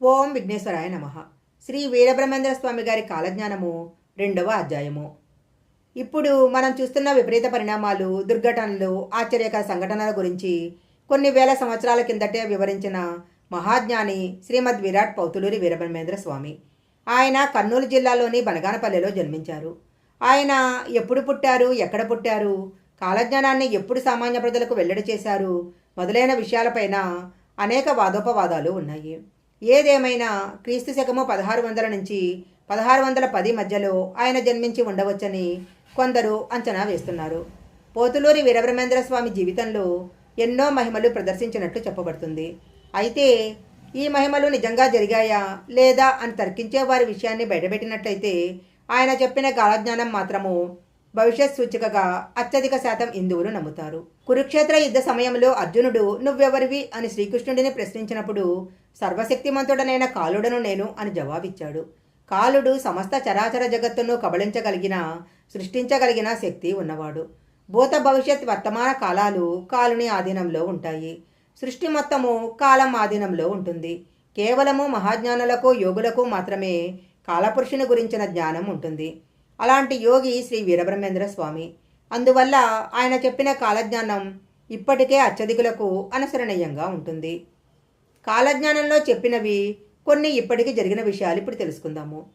ఓం విఘ్నేశ్వరాయ నమ. శ్రీ వీరబ్రహ్మేంద్ర స్వామి గారి కాలజ్ఞానము రెండవ అధ్యాయము. ఇప్పుడు మనం చూస్తున్న విపరీత పరిణామాలు దుర్ఘటనలు ఆశ్చర్యకర సంఘటనల గురించి కొన్ని వేల సంవత్సరాల కిందటే వివరించిన మహాజ్ఞాని శ్రీమద్ విరాట్ పౌతులూరి వీరబ్రహ్మేంద్ర స్వామి. ఆయన కర్నూలు జిల్లాలోని బనగానపల్లెలో జన్మించారు. ఆయన ఎప్పుడు పుట్టారు ఎక్కడ పుట్టారు కాలజ్ఞానాన్ని ఎప్పుడు సామాన్య ప్రజలకు వెల్లడి చేశారు మొదలైన విషయాలపైన అనేక వాదోపవాదాలు ఉన్నాయి. ఏదేమైనా క్రీస్తు శకము పదహారు వందల నుంచి పదహారు వందల పది మధ్యలో ఆయన జన్మించి ఉండవచ్చని కొందరు అంచనా వేస్తున్నారు. పోతులూరి వీరబ్రహ్మేంద్ర స్వామి జీవితంలో ఎన్నో మహిమలు ప్రదర్శించినట్లు చెప్పబడుతుంది. అయితే ఈ మహిమలు నిజంగా జరిగాయా లేదా అని తర్కించే వారి విషయాన్ని బయటపెట్టినట్లయితే ఆయన చెప్పిన కాలజ్ఞానం మాత్రము భవిష్యత్ సూచికగా అత్యధిక శాతం హిందువులు నమ్ముతారు. కురుక్షేత్ర యుద్ధ సమయంలో అర్జునుడు నువ్వెవరివి? అని శ్రీకృష్ణుడిని ప్రశ్నించినప్పుడు సర్వశక్తిమంతుడనైన కాలుడను నేను అని జవాబిచ్చాడు. కాలుడు సమస్త చరాచర జగత్తును కబళించగలిగిన సృష్టించగలిగిన శక్తి ఉన్నవాడు. భూత భవిష్యత్ వర్తమాన కాలాలు కాలుని ఆధీనంలో ఉంటాయి. సృష్టి మొత్తము కాలం ఆధీనంలో ఉంటుంది. కేవలము మహాజ్ఞానులకు యోగులకు మాత్రమే కాలపురుషుని గురించిన జ్ఞానం ఉంటుంది. అలాంటి యోగి శ్రీ వీరబ్రహ్మేంద్ర స్వామి. అందువల్ల ఆయన చెప్పిన కాలజ్ఞానం ఇప్పటికే అత్యధికులకు అనుసరణీయంగా ఉంటుంది. కాలజ్ఞానంలో చెప్పినవి కొన్ని ఇప్పటికీ జరిగిన విషయాలు ఇప్పుడు తెలుసుకుందాము.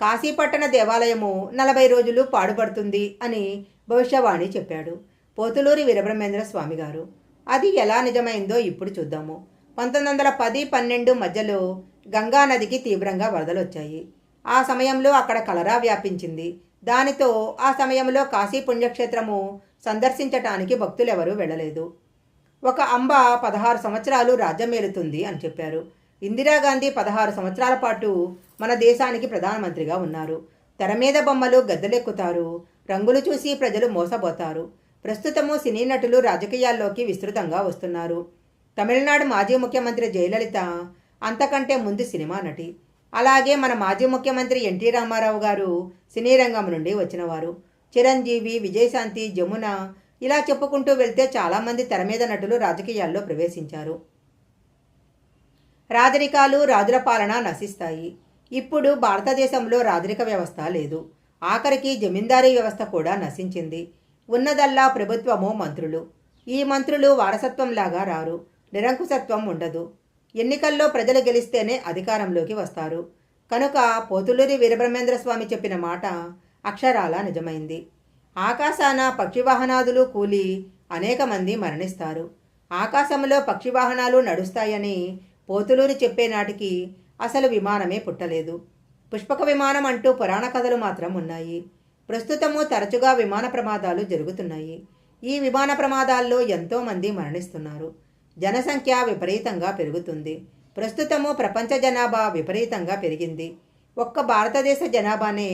కాశీపట్టణ దేవాలయము నలభై రోజులు పాడుపడుతుంది అని భవిష్యవాణి చెప్పాడు పోతులూరి వీరబ్రహ్మేంద్ర స్వామి గారు. అది ఎలా నిజమైందో ఇప్పుడు చూద్దాము. పంతొమ్మిది వందల పది పన్నెండు మధ్యలో గంగా నదికి తీవ్రంగా వరదలు వచ్చాయి ఆ సమయంలో అక్కడ కలరా వ్యాపించింది. దానితో ఆ సమయంలో కాశీ పుణ్యక్షేత్రము సందర్శించటానికి భక్తులెవరూ వెళ్ళలేదు. ఒక అంబ పదహారు సంవత్సరాలు రాజ్యమేలుతుంది అని చెప్పారు. ఇందిరాగాంధీ పదహారు సంవత్సరాల పాటు మన దేశానికి ప్రధానమంత్రిగా ఉన్నారు. తెర మీద బొమ్మలు గద్దెలెక్కుతారు. రంగులు చూసి ప్రజలు మోసపోతారు. ప్రస్తుతము సినీ నటులు రాజకీయాల్లోకి విస్తృతంగా వస్తున్నారు. తమిళనాడు మాజీ ముఖ్యమంత్రి జయలలిత అంతకంటే ముందు సినిమా నటి. అలాగే మన మాజీ ముఖ్యమంత్రి ఎన్టీ రామారావు గారు సినీ రంగం నుండి వచ్చినవారు. చిరంజీవి విజయశాంతి జమున ఇలా చెప్పుకుంటూ వెళ్తే చాలామంది తెర మీద నటులు రాజకీయాల్లో ప్రవేశించారు. రాజరికాలు రాజుల పాలన నశిస్తాయి. ఇప్పుడు భారతదేశంలో రాజరిక వ్యవస్థ లేదు. ఆఖరికి జమీందారీ వ్యవస్థ కూడా నశించింది. ఉన్నదల్లా ప్రభుత్వము మంత్రులు. ఈ మంత్రులు వారసత్వంలాగా రారు. నిరంకుశత్వం ఉండదు. ఎన్నికల్లో ప్రజలు గెలిస్తేనే అధికారంలోకి వస్తారు. కనుక పోతులూరి వీరబ్రహ్మేంద్ర స్వామి చెప్పిన మాట అక్షరాల నిజమైంది. ఆకాశాన పక్షివాహనాదులు కూలి అనేక మంది మరణిస్తారు. ఆకాశంలో పక్షివాహనాలు నడుస్తాయని పోతులూరి చెప్పే నాటికి అసలు విమానమే పుట్టలేదు. పుష్పక విమానం అంటూ పురాణ కథలు మాత్రం ఉన్నాయి. ప్రస్తుతము తరచుగా విమాన ప్రమాదాలు జరుగుతున్నాయి. ఈ విమాన ప్రమాదాల్లో ఎంతోమంది మరణిస్తున్నారు. జనసంఖ్య విపరీతంగా పెరుగుతుంది. ప్రస్తుతము ప్రపంచ జనాభా విపరీతంగా పెరిగింది. ఒక్క భారతదేశ జనాభానే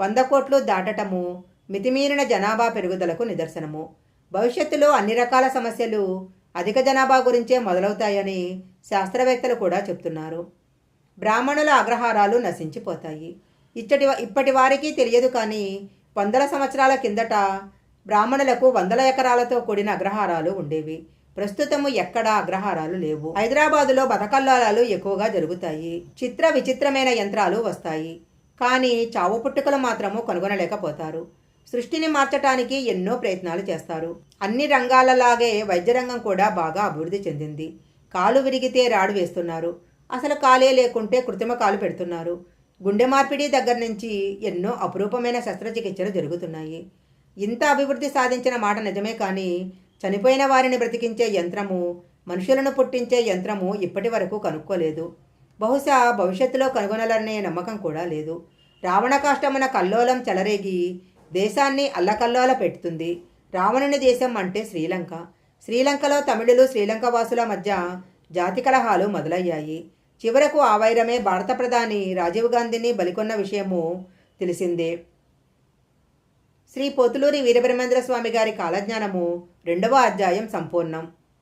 వంద కోట్లు దాటటము మితిమీరిన జనాభా పెరుగుదలకు నిదర్శనము. భవిష్యత్తులో అన్ని రకాల సమస్యలు అధిక జనాభా గురించే మొదలవుతాయని శాస్త్రవేత్తలు కూడా చెప్తున్నారు. బ్రాహ్మణుల అగ్రహారాలు నశించిపోతాయి. ఇచ్చటి ఇప్పటి వారికి తెలియదు కానీ వందల సంవత్సరాల కిందట బ్రాహ్మణులకు వందల ఎకరాలతో కూడిన అగ్రహారాలు ఉండేవి. ప్రస్తుతము ఎక్కడా అగ్రహారాలు లేవు. హైదరాబాదులో బతకల్లాలు ఎక్కువగా జరుగుతాయి. చిత్ర విచిత్రమైన యంత్రాలు వస్తాయి. కానీ చావు పుట్టుకలు మాత్రము కనుగొనలేకపోతారు. సృష్టిని మార్చటానికి ఎన్నో ప్రయత్నాలు చేస్తారు. అన్ని రంగాలలాగే వైద్య రంగం కూడా బాగా అభివృద్ధి చెందింది. కాలు విరిగితే రాడు వేస్తున్నారు. అసలు కాలే లేకుంటే కృత్రిమ కాలు పెడుతున్నారు. గుండె మార్పిడి దగ్గర నుంచి ఎన్నో అపురూపమైన శస్త్రచికిత్సలు జరుగుతున్నాయి. ఇంత అభివృద్ధి సాధించిన మాట నిజమే కానీ చనిపోయిన వారిని బ్రతికించే యంత్రము మనుషులను పుట్టించే యంత్రము ఇప్పటి వరకు కనుక్కోలేదు. బహుశా భవిష్యత్తులో కనుగొనలనే నమ్మకం కూడా లేదు. రావణకాష్టమున కల్లోలం చెలరేగి దేశాన్ని అల్లకల్లోల పెడుతుంది. రావణుని దేశం అంటే శ్రీలంక. శ్రీలంకలో తమిళులు శ్రీలంక వాసుల మధ్య జాతి కలహాలు మొదలయ్యాయి. చివరకు ఆ వైరమే భారత ప్రధాని రాజీవ్ గాంధీని బలికొన్న విషయము తెలిసిందే. శ్రీ పొతులూరి వీరబ్రహ్మేంద్ర స్వామి గారి కాలజ్ఞానము రెండవ అధ్యాయం సంపూర్ణం.